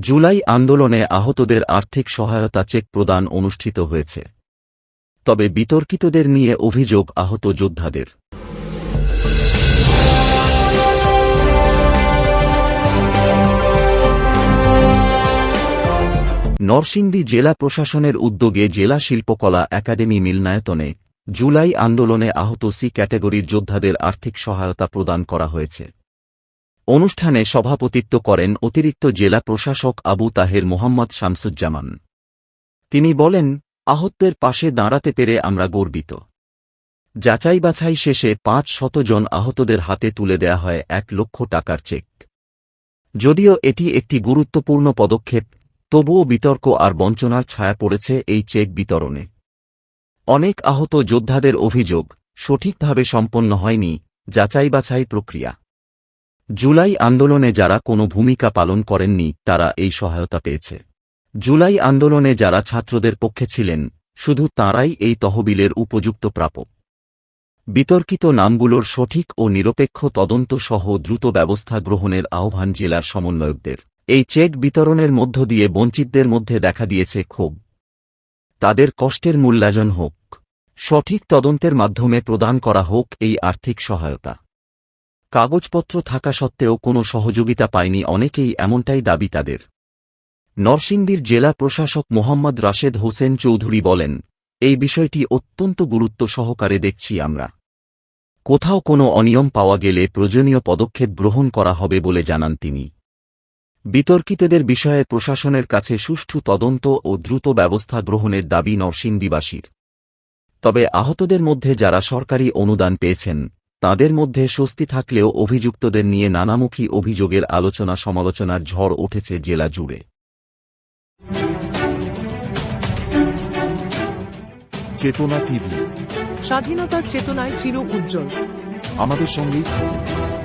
জুলাই আন্দোলনে আহতদের আর্থিক সহায়তা চেক প্রদান অনুষ্ঠিত হয়েছে। তবে বিতর্কিতদের নিয়ে অভিযোগ আহত যোদ্ধাদের। নরসিংদী জেলা প্রশাসনের উদ্যোগে জেলা শিল্পকলা একাডেমি মিলনায়তনে জুলাই আন্দোলনে আহত সি ক্যাটাগরির যোদ্ধাদের আর্থিক সহায়তা প্রদান করা হয়েছে। অনুষ্ঠানে সভাপতিত্ব করেন অতিরিক্ত জেলা প্রশাসক আবু তাহের মোহাম্মদ শামসুজ্জামান। তিনি বলেন, আহতদের পাশে দাঁড়াতে পেরে আমরা গর্বিত। যাচাই বাছাই শেষে পাঁচ শতজন আহতদের হাতে তুলে দেয়া হয় এক লক্ষ টাকার চেক। যদিও এটি একটি গুরুত্বপূর্ণ পদক্ষেপ, তবুও বিতর্ক আর বঞ্চনার ছায়া পড়েছে এই চেক বিতরণে। অনেক আহত যোদ্ধাদের অভিযোগ, সঠিকভাবে সম্পন্ন হয়নি যাচাই বাছাই প্রক্রিয়া। জুলাই আন্দোলনে যারা কোনো ভূমিকা পালন করেননি, তারা এই সহায়তা পেয়েছে। জুলাই আন্দোলনে যারা ছাত্রদের পক্ষে ছিলেন, শুধু তাঁরাই এই তহবিলের উপযুক্ত প্রাপক। বিতর্কিত নামগুলোর সঠিক ও নিরপেক্ষ তদন্ত সহ দ্রুত ব্যবস্থা গ্রহণের আহ্বান জেলার সমন্বয়কদের। এই চেক বিতরণের মধ্য দিয়ে বঞ্চিতদের মধ্যে দেখা দিয়েছে ক্ষোভ। তাদের কষ্টের মূল্যায়ন হোক। সঠিক তদন্তের মাধ্যমে প্রদান করা হোক এই আর্থিক সহায়তা। কাগজপত্র থাকা সত্ত্বেও কোনো সহযোগিতা পায়নি, অনেকেই এমনটাই দাবি তাদের। নরসিংদীর জেলা প্রশাসক মোহাম্মদ রাশেদ হোসেন চৌধুরী বলেন, এই বিষয়টি অত্যন্ত গুরুত্ব সহকারে দেখছি আমরা। কোথাও কোনো অনিয়ম পাওয়া গেলে প্রয়োজনীয় পদক্ষেপ গ্রহণ করা হবে বলে জানান তিনি। বিতর্কিতদের বিষয়ে প্রশাসনের কাছে সুষ্ঠু তদন্ত ও দ্রুত ব্যবস্থা গ্রহণের দাবি নরসিংদীবাসীর। তবে আহতদের মধ্যে যারা সরকারি অনুদান পেয়েছেন তাদের মধ্যে স্বস্তি থাকলেও অভিযুক্তদের নিয়ে নানামুখী অভিযোগের আলোচনা সমালোচনার ঝড় উঠেছে জেলা জুড়ে। চেতনা টিভি। স্বাধীনতার চেতনায় চির উজ্জ্বল। আমাদের সঙ্গেই থাকুন।